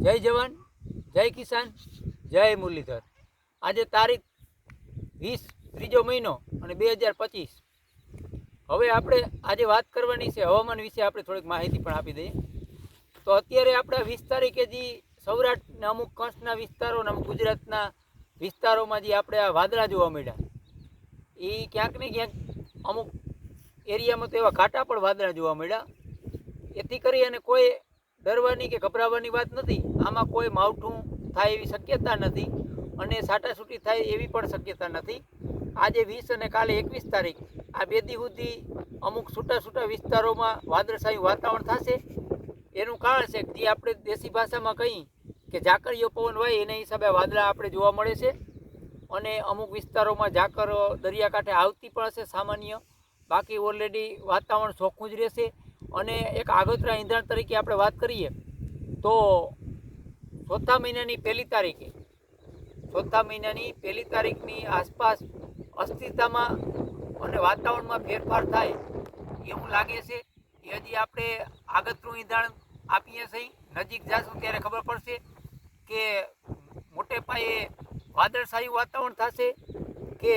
જય જવાન, જય કિસાન, જય મુરલીધર. આજે તારીખ વીસ ત્રીજો મહિનો અને બે હજાર પચીસ. હવે આપણે આજે વાત કરવાની છે હવામાન વિશે, આપણે થોડીક માહિતી પણ આપી દઈએ. તો અત્યારે આપણે વીસ તારીખે જે સૌરાષ્ટ્રના અમુક કચ્છના વિસ્તારો અમુક ગુજરાતના વિસ્તારોમાં જે આપણે આ વાદળા જોવા મળ્યા, એ ક્યાંક ને ક્યાંક અમુક એરિયામાં તો એવા ઘાટા પણ વાદળા જોવા મળ્યા. એથી કરી અને કોઈ ડરવાની કે ગભરાવાની વાત નથી. આમાં કોઈ માવઠું થાય એવી શક્યતા નથી અને સાટાસૂટી થાય એવી પણ શક્યતા નથી. આજે વીસ અને કાલે એકવીસ તારીખ. આ બે દી સુધી અમુક છૂટા છૂટા વિસ્તારોમાં વાદળછાયું વાતાવરણ થશે. એનું કારણ છે જે આપણે દેશી ભાષામાં કહી કે ઝાકળીઓ પવન હોય એના હિસાબે વાદળા આપણે જોવા મળે છે. અને અમુક વિસ્તારોમાં ઝાકર દરિયાકાંઠે આવતી પણ હશે સામાન્ય. બાકી ઓલરેડી વાતાવરણ ચોખ્ખું જ રહેશે. અને એક આગોતરા ઈંધણ તરીકે આપણે વાત કરીએ, તો ચોથા મહિનાની પહેલી તારીખે, ચોથા મહિનાની પહેલી તારીખની આસપાસ અસ્થિરતામાં અને વાતાવરણમાં ફેરફાર થાય એવું લાગે છે. હજી આપણે આગતરું ઈંધણ આપીએ છીએ. નજીક જાશું ત્યારે ખબર પડશે કે મોટે પાયે વાદળછાયું વાતાવરણ થશે કે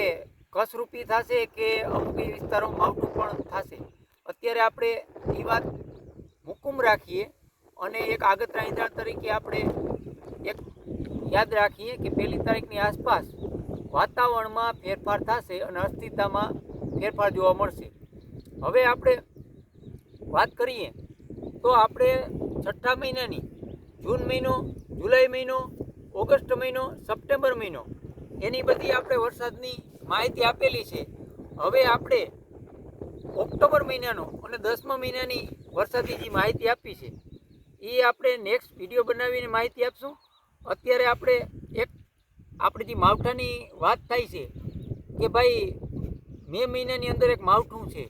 કસરૂપી થશે કે અમુક વિસ્તારોમાં માવઠું પણ થશે. અત્યારે આપણે એ વાત હુકુમ રાખીએ અને એક આગતરા ઈંધણ તરીકે આપણે એક યાદ રાખીએ કે પહેલી તારીખની આસપાસ વાતાવરણમાં ફેરફાર થશે અને અસ્થિરતામાં ફેરફાર જોવા મળશે. હવે આપણે વાત કરીએ તો આપણે છઠ્ઠા મહિનાની જૂન મહિનો, જુલાઈ મહિનો, ઓગસ્ટ મહિનો, સપ્ટેમ્બર મહિનો એની બધી આપણે વરસાદની માહિતી આપેલી છે. હવે આપણે ઓક્ટોબર મહિનાનો અને દસમા મહિનાની વરસાદની જે માહિતી આપી છે, એ આપણે નેક્સ્ટ વીડિયો બનાવીને માહિતી આપશું. અત્યારે આપણે એક આપણી જે માવઠાની વાત થાય છે કે ભાઈ, મે મહિનાની અંદર એક માવઠું છે.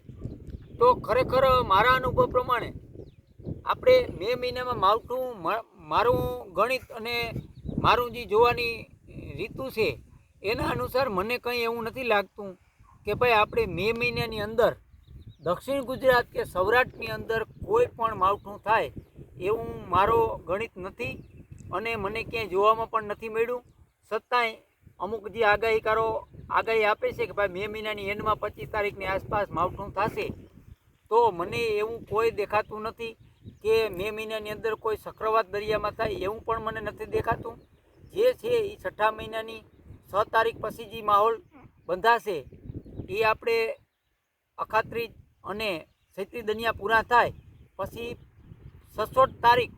તો ખરેખર મારા અનુભવ પ્રમાણે આપણે મે મહિનામાં માવઠું મારું ગણિત અને મારું જે જોવાની રીતુ છે, એના અનુસાર મને કંઈ એવું નથી લાગતું કે ભાઈ, આપણે મે મહિનાની અંદર દક્ષિણ ગુજરાત કે સૌરાષ્ટ્રની અંદર કોઈ પણ માવઠું થાય એવું મારો ગણિત નથી અને મને ક્યાંય જોવામાં પણ નથી મળ્યું. છતાંય અમુક જે આગાહીકારો આગાહી આપે છે કે ભાઈ મે મહિનાની એન્ડમાં પચીસ તારીખની આસપાસ માવઠું થશે, તો મને એવું કોઈ દેખાતું નથી કે મે મહિનાની અંદર કોઈ ચક્રવાત દરિયામાં થાય એવું પણ મને નથી દેખાતું. જે છે એ છઠ્ઠા મહિનાની છ તારીખ પછી જે માહોલ બંધાશે, એ આપણે અખાત્રીજ અને સૈત્રી દનિયા પૂરા થાય, પછી સચોટ તારીખ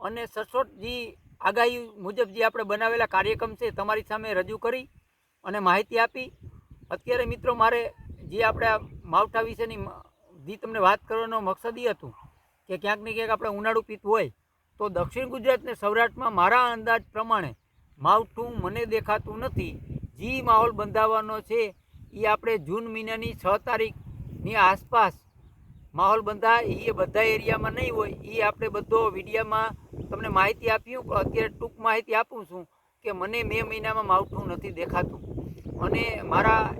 અને સચોટ જે આગાહી મુજબ જે આપણે બનાવેલા કાર્યક્રમ છે, તમારી સામે રજૂ કરી અને માહિતી આપી. અત્યારે મિત્રો મારે જે આપણે માવઠા વિશેની જે તમને વાત કરવાનો મકસદ એ હતું કે ક્યાંક ને ક્યાંક આપણે ઉનાળુ પીતું હોય, તો દક્ષિણ ગુજરાતને સૌરાષ્ટ્રમાં મારા અંદાજ પ્રમાણે માવઠું મને દેખાતું નથી. જે માહોલ બંધાવવાનો છે એ આપણે જૂન મહિનાની છ તારીખની આસપાસ માહોલ બંધાય એ બધા એરિયામાં નહીં હોય. એ આપણે બધો વિડીયામાં તમને માહિતી આપ્યું હું અત્યારે ટૂંક માહિતી આપું છું કે મને મે મહિનામાં માવઠું નથી દેખાતું. અને મારા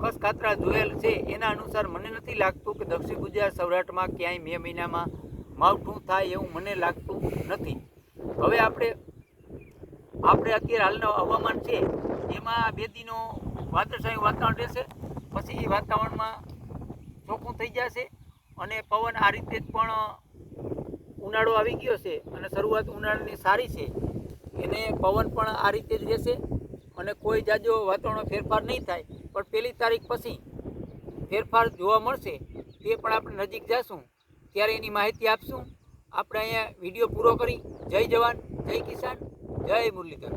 કસ કાતરા જોયેલ છે, એના અનુસાર મને નથી લાગતું કે દક્ષિણ ગુજરાત, સૌરાષ્ટ્રમાં ક્યાંય મે મહિનામાં માવઠું થાય એવું મને લાગતું નથી. હવે આપણે આપણે અત્યારે હાલનું હવામાન છે, એમાં બે દિનો વાતાવરણ રહેશે. પછી એ વાતાવરણમાં ચોખ્ખું થઈ જશે અને પવન આ રીતે પણ ઉનાળો આવી ગયો છે અને શરૂઆત ઉનાળાની સારી છે. એને પવન પણ આ રીતે જ રહેશે અને કોઈ જાજો વાતાવરણ ફેરફાર નહીં થાય. પણ પહેલી તારીખ પછી ફેરફાર જોવા મળશે તે પણ આપણે નજીક જશું. ત્યારે એની માહિતી આપશું. આપણે અહીંયા વીડિયો પૂરો કરી. જય જવાન, જય કિસાન, જય મુરલીધર.